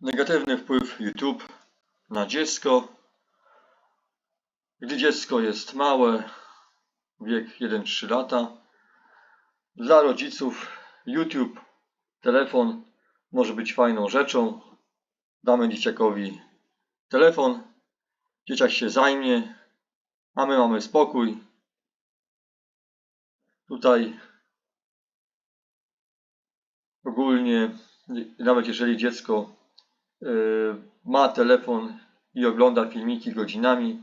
Negatywny wpływ YouTube na dziecko. Gdy dziecko jest małe, wiek 1-3 lata, dla rodziców YouTube, telefon może być fajną rzeczą. Damy dzieciakowi telefon, dzieciak się zajmie, a my mamy spokój. Tutaj ogólnie, nawet jeżeli dziecko ma telefon i ogląda filmiki godzinami,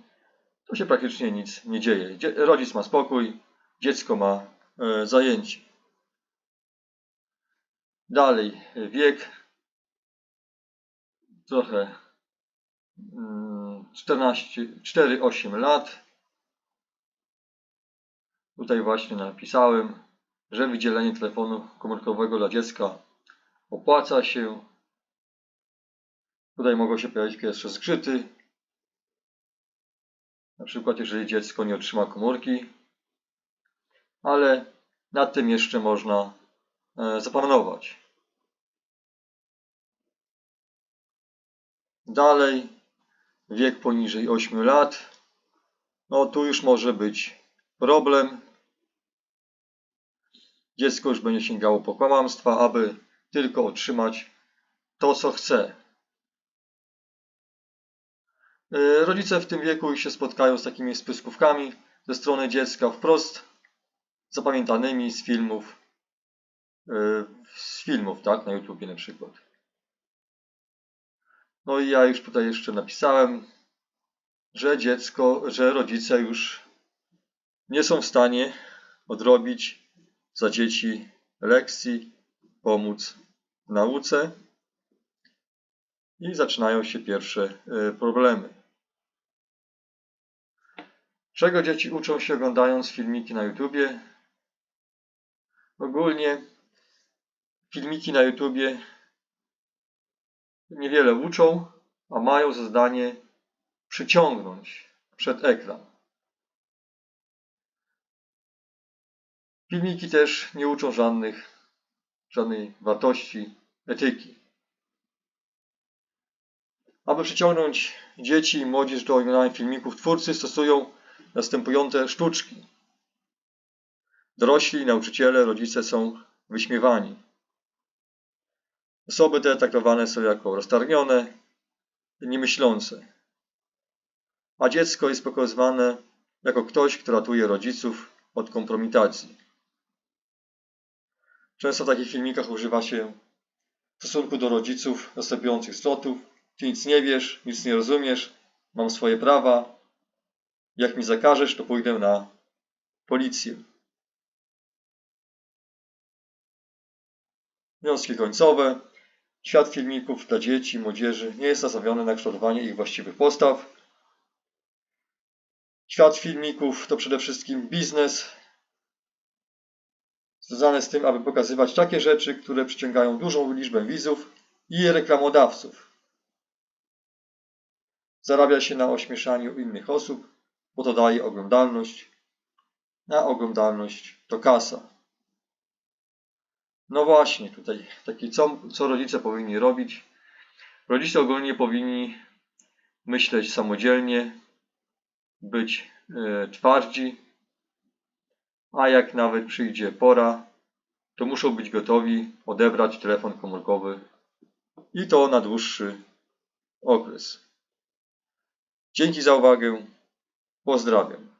to się praktycznie nic nie dzieje. Dzie- Rodzic ma spokój, dziecko ma e, zajęcie. Dalej, wiek trochę mm, 14, 4-8 lat. Tutaj właśnie napisałem, że wydzielenie telefonu komórkowego dla dziecka opłaca się. Tutaj mogą się pojawić pierwsze zgrzyty. Na przykład, jeżeli dziecko nie otrzyma komórki, ale nad tym jeszcze można e, zapanować. Dalej, wiek poniżej 8 lat. No tu już może być problem. Dziecko już będzie sięgało po kłamstwa, aby tylko otrzymać to, co chce. Y, Rodzice w tym wieku się spotkają z takimi spyskówkami ze strony dziecka wprost zapamiętanymi z filmów, y, z filmów, tak, na YouTubie na przykład. No i ja już tutaj jeszcze napisałem, że dziecko, że rodzice już nie są w stanie odrobić za dzieci lekcji, pomóc w nauce i zaczynają się pierwsze y, problemy. Czego dzieci uczą się oglądając filmiki na YouTubie? Ogólnie filmiki na YouTubie niewiele uczą, a mają za zadanie przyciągnąć przed ekran. Filmiki też nie uczą żadnych, żadnej wartości, etyki. Aby przyciągnąć dzieci i młodzież do oglądania filmików, twórcy stosują następujące sztuczki. Dorośli, nauczyciele, rodzice są wyśmiewani. Osoby te traktowane są jako roztargnione, niemyślące. A dziecko jest pokazywane jako ktoś, kto ratuje rodziców od kompromitacji. Często w takich filmikach używa się w stosunku do rodziców następujących zwrotów. Ty nic nie wiesz, nic nie rozumiesz, mam swoje prawa. Jak mi zakażesz, to pójdę na policję. Wnioski końcowe. Świat filmików dla dzieci i młodzieży nie jest nastawiony na kształtowanie ich właściwych postaw. Świat filmików to przede wszystkim biznes związany z tym, aby pokazywać takie rzeczy, które przyciągają dużą liczbę widzów i reklamodawców. Zarabia się na ośmieszaniu innych osób, bo to daje oglądalność, a oglądalność to kasa. No właśnie, tutaj taki co, co rodzice powinni robić. Rodzice ogólnie powinni myśleć samodzielnie, być e, twardzi, a jak nawet przyjdzie pora, to muszą być gotowi odebrać telefon komórkowy i to na dłuższy okres. Dzięki za uwagę. Pozdrawiam.